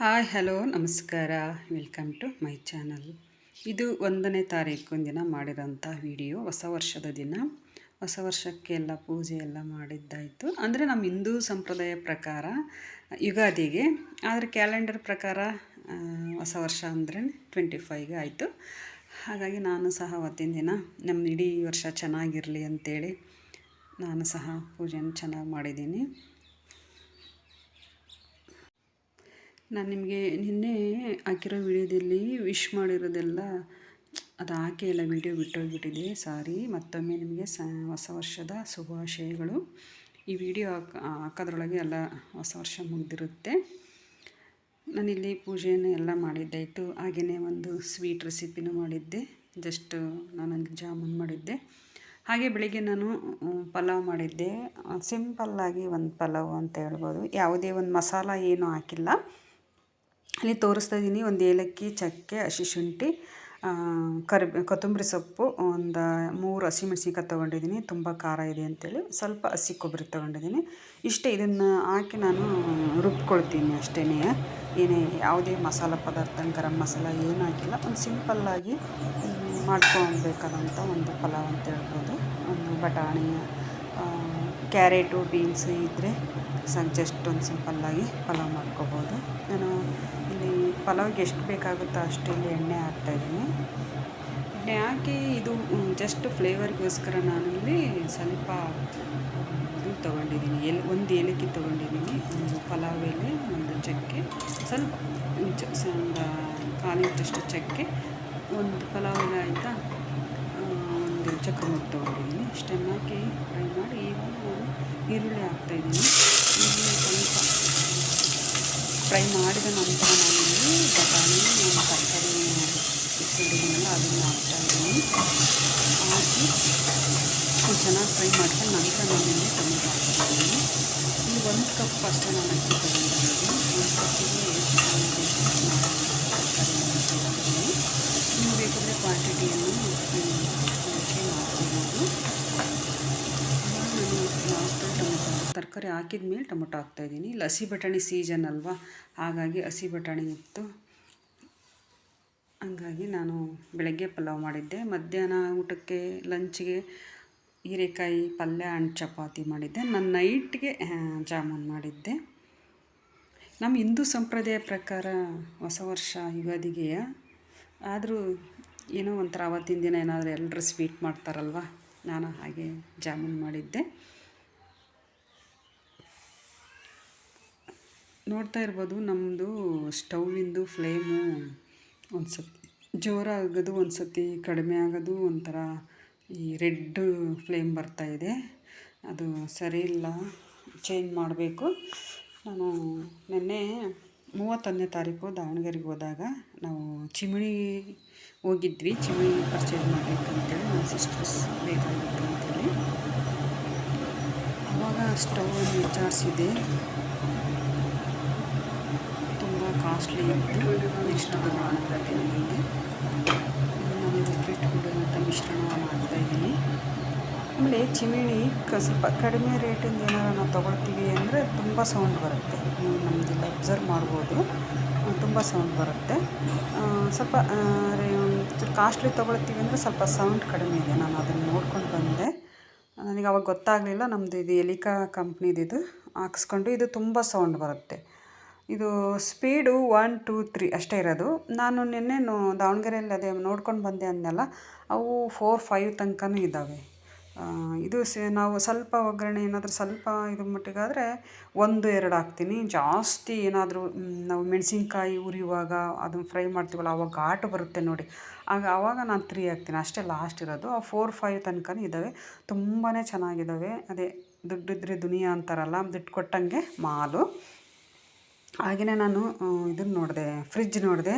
Hi, hello, ನಮಸ್ಕಾರ. Welcome to my channel. ಇದು ಒಂದನೇ ತಾರೀಕು ದಿನ ಮಾಡಿರೋಂಥ ವಿಡಿಯೋ. ಹೊಸ ವರ್ಷದ ದಿನ. ಹೊಸ ವರ್ಷಕ್ಕೆ ಎಲ್ಲ ಪೂಜೆ ಎಲ್ಲ ಮಾಡಿದ್ದಾಯಿತು. ಅಂದರೆ ನಮ್ಮ ಹಿಂದೂ ಸಂಪ್ರದಾಯ ಪ್ರಕಾರ, ಯುಗಾದಿಗೆ. ಆದರೆ ಕ್ಯಾಲೆಂಡರ್ ಪ್ರಕಾರ ಹೊಸ ವರ್ಷ ಅಂದರೆ ಟ್ವೆಂಟಿ ಫೈವ್ಗೆ ಆಯಿತು. ಹಾಗಾಗಿ ನಾನು ಸಹ ಅವತ್ತಿನ ದಿನ ನಮ್ಮ ಇಡೀ ವರ್ಷ ಚೆನ್ನಾಗಿರಲಿ ಅಂತೇಳಿ ನಾನು ಸಹ ಪೂಜೆನ ಚೆನ್ನಾಗಿ ಮಾಡಿದ್ದೀನಿ. ನಾನು ನಿಮಗೆ ನಿನ್ನೆ ಹಾಕಿರೋ ವಿಡಿಯೋದಲ್ಲಿ ವಿಶ್ ಮಾಡಿರೋದೆಲ್ಲ, ಅದು ಹಾಕಿ ಎಲ್ಲ ವಿಡಿಯೋ ಬಿಟ್ಟೋಗ್ಬಿಟ್ಟಿದೆ, ಸಾರಿ. ಮತ್ತೊಮ್ಮೆ ನಿಮಗೆ ಸ, ಹೊಸ ವರ್ಷದ ಶುಭಾಶಯಗಳು. ಈ ವಿಡಿಯೋ ಹಾಕ, ಹಾಕೋದ್ರೊಳಗೆ ಎಲ್ಲ ಹೊಸ ವರ್ಷ ಮುಗಿದಿರುತ್ತೆ. ನಾನಿಲ್ಲಿ ಪೂಜೆಯನ್ನು ಎಲ್ಲ ಮಾಡಿದ್ದಾಯಿತು. ಹಾಗೆಯೇ ಒಂದು ಸ್ವೀಟ್ ರೆಸಿಪಿನೂ ಮಾಡಿದ್ದೆ. ಜಸ್ಟ್ ನಾನು ಜಾಮೂನ್ ಮಾಡಿದ್ದೆ. ಹಾಗೆ ಬೆಳಿಗ್ಗೆ ನಾನು ಪಲಾವ್ ಮಾಡಿದ್ದೆ. ಸಿಂಪಲ್ಲಾಗಿ ಒಂದು ಪಲಾವ್ ಅಂತ ಹೇಳ್ಬೋದು. ಯಾವುದೇ ಒಂದು ಮಸಾಲ ಏನೂ ಹಾಕಿಲ್ಲ. ಅಲ್ಲಿ ತೋರಿಸ್ತಾ ಇದ್ದೀನಿ ಒಂದು ಏಲಕ್ಕಿ, ಚಕ್ಕೆ, ಹಸಿ ಶುಂಠಿ ಕರಿ ಕೊತ್ತಂಬರಿ ಸೊಪ್ಪು, ಒಂದು ಮೂರು ಹಸಿಮೆಣ್ಸಿನ್ಕಾಯಿ ತೊಗೊಂಡಿದ್ದೀನಿ ತುಂಬ ಖಾರ ಇದೆ ಅಂತೇಳಿ ಸ್ವಲ್ಪ ಹಸಿ ಕೊಬ್ಬರಿ ತೊಗೊಂಡಿದ್ದೀನಿ ಇಷ್ಟೇ ಇದನ್ನು ಹಾಕಿ ನಾನು ರುಬ್ಕೊಳ್ತೀನಿ ಅಷ್ಟೇ ಏನೇ ಯಾವುದೇ ಮಸಾಲ ಪದಾರ್ಥ ಗರಂ ಮಸಾಲ ಏನೂ ಹಾಕಿಲ್ಲ. ಒಂದು ಸಿಂಪಲ್ಲಾಗಿ ಮಾಡ್ಕೊಬೇಕಾದಂಥ ಒಂದು ಪಲಾವ್ ಅಂತ ಹೇಳ್ಬೋದು. ಒಂದು ಬಟಾಣಿ ಕ್ಯಾರೆಟು, ಬೀನ್ಸು ಇದ್ದರೆ ಸಾಕು ಜಸ್ಟ್ ಒಂದು ಸಿಂಪಲ್ಲಾಗಿ ಪಲಾವ್ ಮಾಡ್ಕೋಬೋದು. ನಾನು ಇಲ್ಲಿ ಪಲಾವ್ಗೆ ಎಷ್ಟು ಬೇಕಾಗುತ್ತೋ ಅಷ್ಟು ಇಲ್ಲಿ ಎಣ್ಣೆ ಹಾಕ್ತಾಯಿದ್ದೀನಿ ಎಣ್ಣೆ ಹಾಕಿ ಇದು ಜಸ್ಟ್ ಫ್ಲೇವರ್ಗೋಸ್ಕರ ಇಲ್ಲಿ ಸ್ವಲ್ಪ ಇದು ತೊಗೊಂಡಿದ್ದೀನಿ. ಎಲ್, ಒಂದು ಏಲಕ್ಕಿ ತೊಗೊಂಡಿದ್ದೀನಿ. ಒಂದು ಪಲಾವ್ ಒಂದು ಚಕ್ಕೆ. ಸ್ವಲ್ಪ ಒಂದು ಕಾಲು ಇಂಚಷ್ಟು ಚಕ್ಕೆ. ಒಂದು ಪಲಾವ್ ಆಯಿತಾ? ಒಂದು ಮುಟ್ಟು ತೊಗೊಂಡಿದ್ದೀನಿ. ಇಷ್ಟನ್ನು ಹಾಕಿ ಫ್ರೈ ಮಾಡಿ, ಈಗ ನಾನು ಈರುಳ್ಳಿ ಹಾಕ್ತಾಯಿದ್ದೀನಿ ಫ್ರೈ ಮಾಡಿದ ನಂತರ ನಾನು ಬಟಾಣಿ, ನಾನು ತರಕಾರಿ ಇಟ್ಕೊಂಡಿದ್ದೀನಲ್ಲ, ಅದನ್ನು ಹಾಕ್ತಾಯಿದ್ದೀನಿ ಹಾಕಿ ಒಂದ್ ಚೆನ್ನಾಗಿ ಫ್ರೈ ಮಾಡ್ಕೊಂಡು ನಂತರ ನಾನಿಲ್ಲಿ ಟೊಮೆಟೊ ಹಾಕ್ತಾಯಿದ್ದೀನಿ ಇಲ್ಲಿ ಒಂದು ಕಪ್ ಅಷ್ಟೇ ನಾನು ಅಕ್ಕಿ ತೊಗೊಂಡಿರೋದು ಒಂದು ಕಪ್ಪಿಗೆ ಎಷ್ಟು ತರಕಾರಿ ತೊಗೊಂಡಿದ್ದೀನಿ ನೀವು ಬೇಕಾದರೆ ಕ್ವಾಂಟಿಟಿಯನ್ನು ಹೆಚ್ಚಿಗೆ ಮಾಡ್ಕೋಬೋದು ನಾನು ಲಾಸ್ಟಲ್ಲಿ ಟೊಮೊಟೊ ತರಕಾರಿ ಹಾಕಿದ ಮೇಲೆ ಟೊಮೊಟೊ ಹಾಕ್ತಾಯಿದ್ದೀನಿ ಇಲ್ಲಿ ಹಸಿ ಬಟಾಣಿ ಸೀಸನ್ ಅಲ್ವಾ? ಹಾಗಾಗಿ ಹಸಿ ಬಟಾಣಿ ಇತ್ತು ಹಂಗಾಗಿ ನಾನು ಬೆಳಗ್ಗೆ ಪಲಾವ್ ಮಾಡಿದ್ದೆ. ಮಧ್ಯಾಹ್ನ ಊಟಕ್ಕೆ ಲಂಚ್ಗೆ ಹೀರೆಕಾಯಿ, ಪಲ್ಯ ಆ್ಯಂಡ್ ಚಪಾತಿ ಮಾಡಿದ್ದೆ. ನಾನು ನೈಟ್ಗೆ ಜಾಮೂನ್ ಮಾಡಿದ್ದೆ. ನಮ್ಮ ಹಿಂದೂ ಸಂಪ್ರದಾಯ ಪ್ರಕಾರ ಹೊಸ ವರ್ಷ ಯುಗಾದಿಗೆಯ ಆದರೂ ಏನೋ ಒಂಥರ ಆವತ್ತಿನ ದಿನ ಏನಾದರೂ ಎಲ್ಲರೂ ಸ್ವೀಟ್ ಮಾಡ್ತಾರಲ್ವ? ನಾನು ಹಾಗೆ ಜಾಮೂನ್ ಮಾಡಿದ್ದೆ. ನೋಡ್ತಾ ಇರ್ಬೋದು ನಮ್ಮದು ಸ್ಟೌವಿಂದು ಫ್ಲೇಮು ಒಂದು ಸತಿ ಜೋರಾಗೋದು ಒಂದು ಸತಿ ಕಡಿಮೆ ಆಗೋದು ಒಂಥರ ಈ ರೆಡ್ ಫ್ಲೇಮ್ ಬರ್ತಾ ಇದೆ. ಅದು ಸರಿ ಇಲ್ಲ, ಚೇಂಜ್ ಮಾಡಬೇಕು. ನಾನು ನಿನ್ನೆ ಮೂವತ್ತೊಂದನೇ ತಾರೀಕು ದಾವಣಗೆರೆಗೆ ಹೋದಾಗ ನಾವು ಚಿಮಣಿ ಹೋಗಿದ್ವಿ, ಚಿಮಣಿ ಪರ್ಚೇಸ್ ಮಾಡಬೇಕಂತೇಳಿ, ನಮ್ಮ ಸಿಸ್ಟರ್ಸ್ ಬೇಕಾಗಿತ್ತು ಅಂತೇಳಿ ಅವಾಗ ಸ್ಟವನ್ನು ವಿಚಾರಿಸಿದೆ ಕಾಸ್ಟ್ಲಿ ಇತ್ತು ನೆಕ್ಸ್ಟ್ ತಗೊಳ್ಳೋಣ ಅಂತ ಹೇಳಿದ್ದೆ ನಾನು ಇಟ್ಕೊಂಡಿರುವಂಥ ಮಿಶ್ರಣ ಮಾಡ್ತಾಯಿದ್ದೀನಿ ಆಮೇಲೆ ಚಿಮಿಣಿ ಸ್ವಲ್ಪ ಕಡಿಮೆ ರೇಟಿಂದ ಏನಾರು ನಾವು ತೊಗೊಳ್ತೀವಿ ಅಂದರೆ ತುಂಬ ಸೌಂಡ್ ಬರುತ್ತೆ. ನೀವು ನಮ್ಮದೆಲ್ಲ ಅಬ್ಸರ್ವ್ ಮಾಡ್ಬೋದು. ತುಂಬ ಸೌಂಡ್ ಬರುತ್ತೆ. ಸ್ವಲ್ಪ ಕಾಸ್ಟ್ಲಿ ತೊಗೊಳ್ತೀವಿ ಅಂದರೆ ಸ್ವಲ್ಪ ಸೌಂಡ್ ಕಡಿಮೆ ಇದೆ. ನಾನು ಅದನ್ನು ನೋಡ್ಕೊಂಡು ಬಂದೆ. ನನಗೆ ಅವಾಗ ಗೊತ್ತಾಗಲಿಲ್ಲ ನಮ್ಮದು ಇದು ಎಲಿಕಾ ಕಂಪ್ನಿದು ಇದು. ಹಾಕ್ಸ್ಕೊಂಡು ಇದು ತುಂಬ ಸೌಂಡ್ ಬರುತ್ತೆ. ಇದು ಸ್ಪೀಡು ಒನ್, ಟೂ, ತ್ರೀ ಅಷ್ಟೇ ಇರೋದು. ನಾನು ನಿನ್ನೆ ದಾವಣಗೆರೆಯಲ್ಲಿ ಅದೇ ನೋಡ್ಕೊಂಡು ಬಂದೆ ಅಂದೆಲ್ಲ ಅವು ಫೋರ್, ಫೈವ್ ತನಕನೂ ಇದ್ದಾವೆ. ಇದು ಸ, ನಾವು ಸ್ವಲ್ಪ ಒಗ್ಗರಣೆ ಏನಾದರೂ ಸ್ವಲ್ಪ ಇದು ಮಟ್ಟಿಗಾದರೆ ಒಂದು, ಎರಡು ಹಾಕ್ತೀನಿ. ಜಾಸ್ತಿ ಏನಾದರೂ ನಾವು ಮೆಣಸಿನ್ಕಾಯಿ ಉರಿಯುವಾಗ ಅದನ್ನು ಫ್ರೈ ಮಾಡ್ತೀವಲ್ಲ ಆವಾಗ ಘಾಟು ಬರುತ್ತೆ ನೋಡಿ. ಆಗ ಆವಾಗ ನಾನು ತ್ರೀ ಹಾಕ್ತೀನಿ. ಅಷ್ಟೇ ಲಾಸ್ಟ್ ಇರೋದು. ಆ ಫೋರ್, ಫೈವ್ ತನಕನೂ ಇದ್ದಾವೆ. ತುಂಬಾ ಚೆನ್ನಾಗಿದ್ದಾವೆ. ಅದೇ ದುಡ್ಡಿದ್ರೆ ದುನಿಯಾ ಅಂತಾರಲ್ಲ, ದುಡ್ಡು ಕೊಟ್ಟಂಗೆ ಮಾಲು. ಹಾಗೆಯೇ ನಾನು ಇದನ್ನು ನೋಡಿದೆ ಫ್ರಿಜ್ ನೋಡಿದೆ.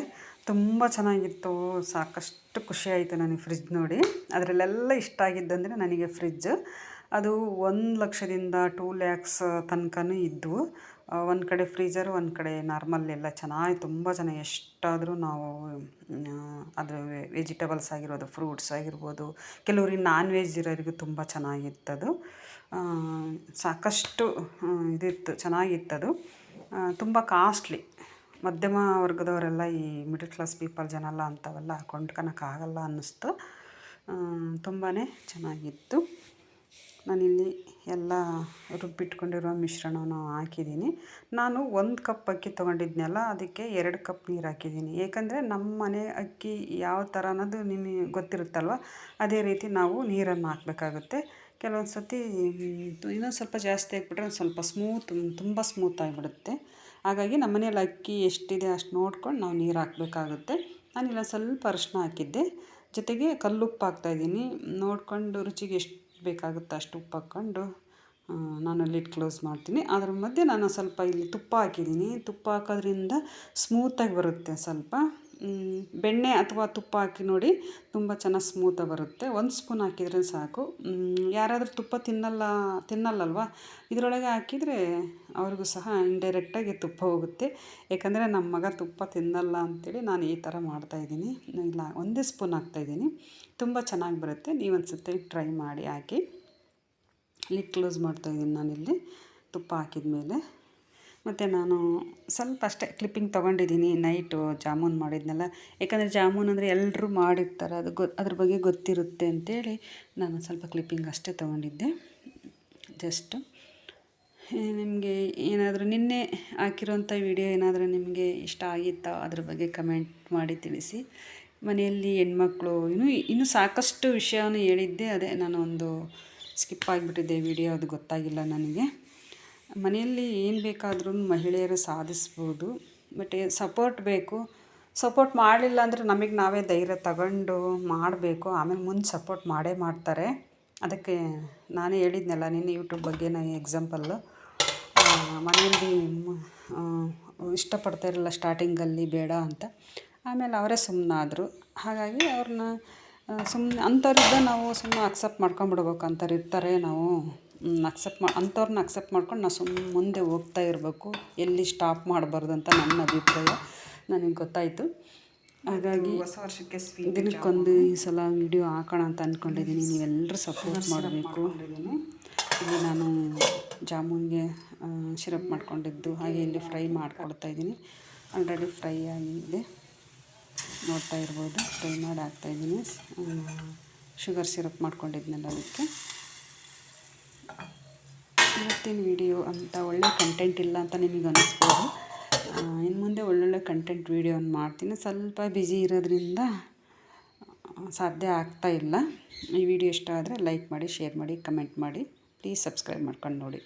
ತುಂಬ ಚೆನ್ನಾಗಿತ್ತು, ಸಾಕಷ್ಟು ಖುಷಿಯಾಯಿತು ನನಗೆ ಫ್ರಿಜ್ ನೋಡಿ. ಅದರಲ್ಲೆಲ್ಲ ಇಷ್ಟ ಆಗಿದ್ದಂದರೆ ನನಗೆ ಫ್ರಿಜ್ ಅದು ಒಂದು ಲಕ್ಷದಿಂದ ಟೂ ಲ್ಯಾಕ್ಸ್ ತನಕನೂ ಇದ್ದವು ಒಂದು ಕಡೆ ಫ್ರೀಜರ್ ಒಂದು ಕಡೆ ನಾರ್ಮಲ್ ಎಲ್ಲ ಚೆನ್ನಾಗಿ, ತುಂಬ ಚೆನ್ನಾಗಿ ಎಷ್ಟಾದರೂ ನಾವು ಅದು ವೆಜಿಟೇಬಲ್ಸ್ ಆಗಿರ್ಬೋದು ಫ್ರೂಟ್ಸ್ ಆಗಿರ್ಬೋದು, ಕೆಲವ್ರಿಗೆ ನಾನ್ ವೆಜ್ ಇರೋರಿಗೂ ತುಂಬ ಚೆನ್ನಾಗಿತ್ತದು. ಸಾಕಷ್ಟು ಇದಿತ್ತು, ಚೆನ್ನಾಗಿತ್ತದು. ತುಂಬ ಕಾಸ್ಟ್ಲಿ ಮಧ್ಯಮ ವರ್ಗದವರೆಲ್ಲ ಈ ಮಿಡಲ್ ಕ್ಲಾಸ್ ಪೀಪಲ್ ಜನ ಎಲ್ಲ ಅಂಥವೆಲ್ಲ ಕೊಂಡ್ಕೊಳಕ್ಕಾಗಲ್ಲ ಅನ್ನಿಸ್ತು. ತುಂಬಾ ಚೆನ್ನಾಗಿತ್ತು. ನಾನಿಲ್ಲಿ ಎಲ್ಲ ರುಬ್ಬಿಟ್ಕೊಂಡಿರೋ ಮಿಶ್ರಣವನ್ನು ಹಾಕಿದ್ದೀನಿ. ನಾನು ಒಂದು ಕಪ್ ಅಕ್ಕಿ ತೊಗೊಂಡಿದ್ನಲ್ಲ, ಅದಕ್ಕೆ ಎರಡು ಕಪ್ ನೀರು ಹಾಕಿದ್ದೀನಿ. ಏಕೆಂದರೆ ನಮ್ಮ ಮನೆ ಅಕ್ಕಿ ಯಾವ ಥರ ಅನ್ನೋದು ನಿಮಗೆ ಗೊತ್ತಿರುತ್ತಲ್ವ, ಅದೇ ರೀತಿ ನಾವು ನೀರನ್ನು ಹಾಕಬೇಕಾಗುತ್ತೆ. ಕೆಲವೊಂದು ಸರ್ತಿ ಇನ್ನೊಂದು ಸ್ವಲ್ಪ ಜಾಸ್ತಿ ಹಾಕ್ಬಿಟ್ರೆ ಒಂದು ಸ್ವಲ್ಪ ಸ್ಮೂತ್, ತುಂಬ ಸ್ಮೂತ್ ಆಗಿಬಿಡುತ್ತೆ. ಹಾಗಾಗಿ ನಮ್ಮ ಮನೇಲಿ ಅಕ್ಕಿ ಎಷ್ಟಿದೆ ಅಷ್ಟು ನೋಡ್ಕೊಂಡು ನಾವು ನೀರು ಹಾಕಬೇಕಾಗುತ್ತೆ. ನಾನು ಇಲ್ಲ ಸ್ವಲ್ಪ ಅರಿಶಿನ ಹಾಕಿದ್ದೆ. ಜೊತೆಗೆ ಕಲ್ಲುಪ್ಪು ಹಾಕ್ತಾಯಿದ್ದೀನಿ ನೋಡಿಕೊಂಡು ರುಚಿಗೆ ಎಷ್ಟು ಬೇಕಾಗುತ್ತೆ ಅಷ್ಟು ಉಪ್ಪು ಹಾಕ್ಕೊಂಡು ನಾನು ಲಿಡ್ ಕ್ಲೋಸ್ ಮಾಡ್ತೀನಿ. ಅದ್ರ ಮಧ್ಯೆ ನಾನು ಸ್ವಲ್ಪ ಇಲ್ಲಿ ತುಪ್ಪ ಹಾಕಿದ್ದೀನಿ. ತುಪ್ಪ ಹಾಕೋದ್ರಿಂದ ಸ್ಮೂತಾಗಿ ಬರುತ್ತೆ ಸ್ವಲ್ಪ. ಬೆಣ್ಣೆ ಅಥವಾ ತುಪ್ಪ ಹಾಕಿ ನೋಡಿ ತುಂಬ ಚೆನ್ನಾಗಿ ಸ್ಮೂತಾಗಿ ಬರುತ್ತೆ. ಒಂದು ಸ್ಪೂನ್ ಹಾಕಿದರೆ ಸಾಕು. ಯಾರಾದರೂ ತುಪ್ಪ ತಿನ್ನಲ್ಲ, ತಿನ್ನಲ್ಲಲ್ವ? ಇದರೊಳಗೆ ಹಾಕಿದರೆ ಅವ್ರಿಗೂ ಸಹ ಇಂಡೈರೆಕ್ಟಾಗಿ ತುಪ್ಪ ಹೋಗುತ್ತೆ. ಯಾಕಂದರೆ ನಮ್ಮ ಮಗ ತುಪ್ಪ ತಿನ್ನಲ್ಲ ಅಂಥೇಳಿ ನಾನು ಈ ಥರ ಮಾಡ್ತಾಯಿದ್ದೀನಿ ಇಲ್ಲ, ಒಂದೇ ಸ್ಪೂನ್ ಹಾಕ್ತಾಯಿದ್ದೀನಿ ತುಂಬ ಚೆನ್ನಾಗಿ ಬರುತ್ತೆ. ನೀವು ಅನ್ಸುತ್ತೆ ಟ್ರೈ ಮಾಡಿ ಹಾಕಿ. ಲಿಡ್ ಕ್ಲೋಸ್ ಮಾಡ್ತಾಯಿದ್ದೀನಿ ನಾನಿಲ್ಲಿ. ತುಪ್ಪ ಹಾಕಿದ ಮೇಲೆ ಮತ್ತು ನಾನು ಸ್ವಲ್ಪ ಅಷ್ಟೇ ಕ್ಲಿಪ್ಪಿಂಗ್ ತೊಗೊಂಡಿದ್ದೀನಿ ನೈಟು ಜಾಮೂನ್ ಮಾಡಿದ್ನಲ್ಲ. ಯಾಕಂದರೆ ಜಾಮೂನ್ ಅಂದರೆ ಎಲ್ಲರೂ ಮಾಡಿರ್ತಾರೆ, ಅದು ಗೊ, ಅದ್ರ ಬಗ್ಗೆ ಗೊತ್ತಿರುತ್ತೆ ಅಂತೇಳಿ ನಾನು ಸ್ವಲ್ಪ ಕ್ಲಿಪ್ಪಿಂಗ್ ಅಷ್ಟೇ ತೊಗೊಂಡಿದ್ದೆ. ಜಸ್ಟು ನಿಮಗೆ ಏನಾದರೂ ನಿನ್ನೆ ಹಾಕಿರೋಂಥ ವಿಡಿಯೋ ಏನಾದರೂ ನಿಮಗೆ ಇಷ್ಟ ಆಗಿತ್ತಾ? ಅದ್ರ ಬಗ್ಗೆ ಕಮೆಂಟ್ ಮಾಡಿ ತಿಳಿಸಿ. ಮನೆಯಲ್ಲಿ ಹೆಣ್ಮಕ್ಳು, ಇನ್ನೂ ಇನ್ನೂ ಸಾಕಷ್ಟು ವಿಷಯವನ್ನು ಹೇಳಿದ್ದೆ, ಅದೇ ನಾನು ಒಂದು ಸ್ಕಿಪ್ ಆಗಿಬಿಟ್ಟಿದ್ದೆ ವಿಡಿಯೋ ಅದು ಗೊತ್ತಾಗಿಲ್ಲ ನನಗೆ. ಮನೆಯಲ್ಲಿ ಏನು ಬೇಕಾದ್ರೂ ಮಹಿಳೆಯರು ಸಾಧಿಸ್ಬೋದು ಬಟ್ ಸಪೋರ್ಟ್ ಬೇಕು. ಸಪೋರ್ಟ್ ಮಾಡಲಿಲ್ಲ ಅಂದರೆ ನಮಗೆ ನಾವೇ ಧೈರ್ಯ ತಗೊಂಡು ಮಾಡಬೇಕು. ಆಮೇಲೆ ಮುಂದೆ ಸಪೋರ್ಟ್ ಮಾಡೇ ಮಾಡ್ತಾರೆ. ಅದಕ್ಕೆ ನಾನೇ ಹೇಳಿದ್ನಲ್ಲ ನಿನ್ನೆ ಯೂಟ್ಯೂಬ್ ಬಗ್ಗೆ ನಾನು ಎಕ್ಸಾಂಪಲ್ಲು ಮನೆಯಲ್ಲಿ ಇಷ್ಟಪಡ್ತಾ ಇರಲಿಲ್ಲ ಸ್ಟಾರ್ಟಿಂಗಲ್ಲಿ ಬೇಡ ಅಂತ. ಆಮೇಲೆ ಅವರೇ ಸುಮ್ಮನಾದರು ಹಾಗಾಗಿ ಅವ್ರನ್ನ ಸುಮ್ಮನೆ ಅಂಥವ್ರಿದ್ದ ನಾವು ಸುಮ್ಮನೆ ಅಕ್ಸೆಪ್ಟ್ ಮಾಡ್ಕೊಂಬಿಡ್ಬೇಕು ಅಂಥವ್ರು ಇರ್ತಾರೆ ನಾವು. ಅಕ್ಸೆಪ್ಟ್ ಮಾ ಅಂಥವ್ರನ್ನ ಅಕ್ಸೆಪ್ಟ್ ಮಾಡ್ಕೊಂಡು ನಾನು ಸುಮ್ಮ ಮುಂದೆ ಹೋಗ್ತಾ ಇರಬೇಕು. ಎಲ್ಲಿ ಸ್ಟಾಪ್ ಮಾಡಬಾರ್ದು ಅಂತ ನನ್ನ ಅಭಿಪ್ರಾಯ. ನನಗೆ ಗೊತ್ತಾಯಿತು. ಹಾಗಾಗಿ ಹೊಸ ವರ್ಷಕ್ಕೆ ದಿನಕ್ಕೊಂದು ಈ ಸಲ ವಿಡಿಯೋ ಹಾಕೋಣ ಅಂತ ಅಂದ್ಕೊಂಡಿದ್ದೀನಿ ನೀವೆಲ್ಲರೂ ಸಪೋರ್ಟ್ ಮಾಡಬೇಕು. ಇಲ್ಲಿ ನಾನು ಜಾಮೂನ್ಗೆ ಶಿರಪ್ ಮಾಡ್ಕೊಂಡಿದ್ದು. ಹಾಗೆ ಇಲ್ಲಿ ಫ್ರೈ ಮಾಡ್ಕೊಡ್ತಾಯಿದ್ದೀನಿ ಆಲ್ರೆಡಿ ಫ್ರೈ ಆಗಿದೆ. ನೋಡ್ತಾ ಇರ್ಬೋದು. ಫ್ರೈ ಮಾಡಿ ಹಾಕ್ತಾಯಿದ್ದೀನಿ ಶುಗರ್ ಸಿರಪ್ ಮಾಡ್ಕೊಂಡಿದ್ನಲ್ಲ ಅದಕ್ಕೆ. ಇವತ್ತಿನ ವಿಡಿಯೋ ಅಂತ ಒಳ್ಳೆ ಕಂಟೆಂಟ್ ಇಲ್ಲ ಅಂತ ನಿಮಗೆ ಅನ್ನಿಸ್ಬೋದು ಇನ್ನು ಮುಂದೆ ಒಳ್ಳೊಳ್ಳೆ ಕಂಟೆಂಟ್ ವೀಡಿಯೋನ ಮಾಡ್ತೀನಿ. ಸ್ವಲ್ಪ ಬ್ಯುಸಿ ಇರೋದ್ರಿಂದ ಸಾಧ್ಯ ಆಗ್ತಾ ಇಲ್ಲ. ಈ ವಿಡಿಯೋ ಇಷ್ಟ ಆದರೆ ಲೈಕ್ ಮಾಡಿ ಶೇರ್ ಮಾಡಿ ಕಮೆಂಟ್ ಮಾಡಿ. ಪ್ಲೀಸ್ ಸಬ್ಸ್ಕ್ರೈಬ್ ಮಾಡ್ಕೊಂಡು ನೋಡಿ.